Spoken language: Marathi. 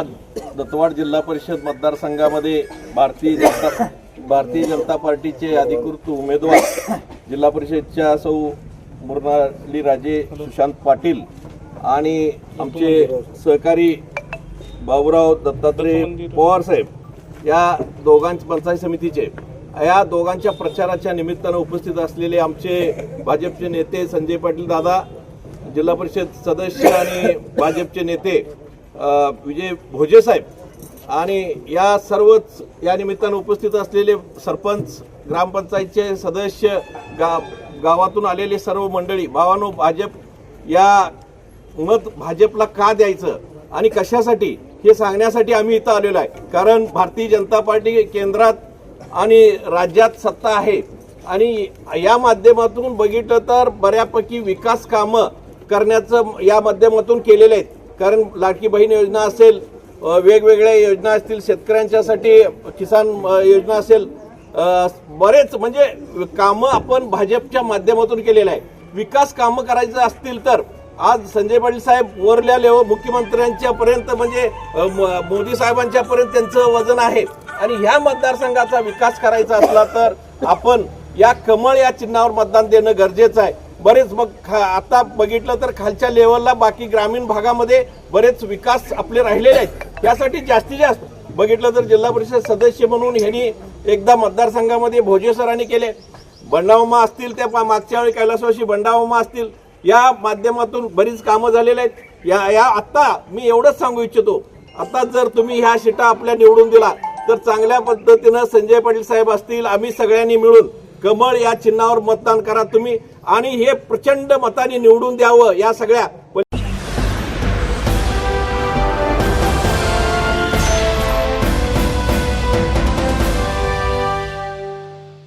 आज दत्तवाड जिल्हा परिषद मतदारसंघामध्ये भारतीय जनता भारतीय जनता पार्टीचे अधिकृत उमेदवार जिल्हा परिषदच्या सौ मृणाली राजे सुशांत पाटील आणि आमचे सहकारी बाबुराव दत्तात्रय पवार साहेब या दोघांच्या पंचायत समितीचे. या दोघांच्या प्रचाराच्या निमित्तानं उपस्थित असलेले आमचे भाजपचे नेते संजय पाटील दादा जिल्हा परिषद सदस्य आणि भाजपचे नेते विजय भोजे साहेब आणि या सर्वच या निमित्तानं उपस्थित असलेले सरपंच ग्रामपंचायतचे सदस्य गा गावातून आलेले सर्व मंडळी भावानो भाजप या मत भाजपला का द्यायचं आणि कशासाठी हे सांगण्यासाठी आम्ही इथं आलेलो आहे. कारण भारतीय जनता पार्टी केंद्रात आणि राज्यात सत्ता आहे. आणि या माध्यमातून बघितलं तर बऱ्यापैकी विकास कामं करण्याचं या माध्यमातून केलेले आहेत. कारण लाडकी बहीण योजना असेल वेगवेगळ्या योजना असतील शेतकऱ्यांच्यासाठी किसान योजना असेल बरेच म्हणजे कामं आपण भाजपच्या माध्यमातून केलेलं आहे. विकास कामं करायचं असतील तर आज संजय पाटील साहेब वरल्या लेव हो, मुख्यमंत्र्यांच्या पर्यंत म्हणजे म- मोदी साहेबांच्या पर्यंत त्यांचं वजन आहे. आणि ह्या मतदारसंघाचा विकास करायचा असला तर आपण या कमळ या चिन्हावर मतदान देणं गरजेचं आहे. बरेच मग खा- आता बघितलं तर खालच्या लेवलला बाकी ग्रामीण भागामध्ये बरेच विकास आपले राहिलेले आहेत. त्यासाठी जास्तीत जास्त बघितलं तर जिल्हा परिषद सदस्य म्हणून ह्यांनी एकदा मतदारसंघामध्ये भोजे सरांनी केले. बंडावमा असतील त्या पा- मागच्या वेळी कैलासवाशी बंडावमा असतील या माध्यमातून बरीच कामं झालेली आहेत. या या आत्ता मी एवढंच सांगू इच्छितो. आता जर तुम्ही ह्या शिटा आपल्या निवडून दिला तर चांगल्या पद्धतीनं संजय पाटील साहेब असतील आम्ही सगळ्यांनी मिळून कमळ या चिन्हावर मतदान करा तुम्ही. आणि हे प्रचंड मताने निवडून द्यावं या सगळ्या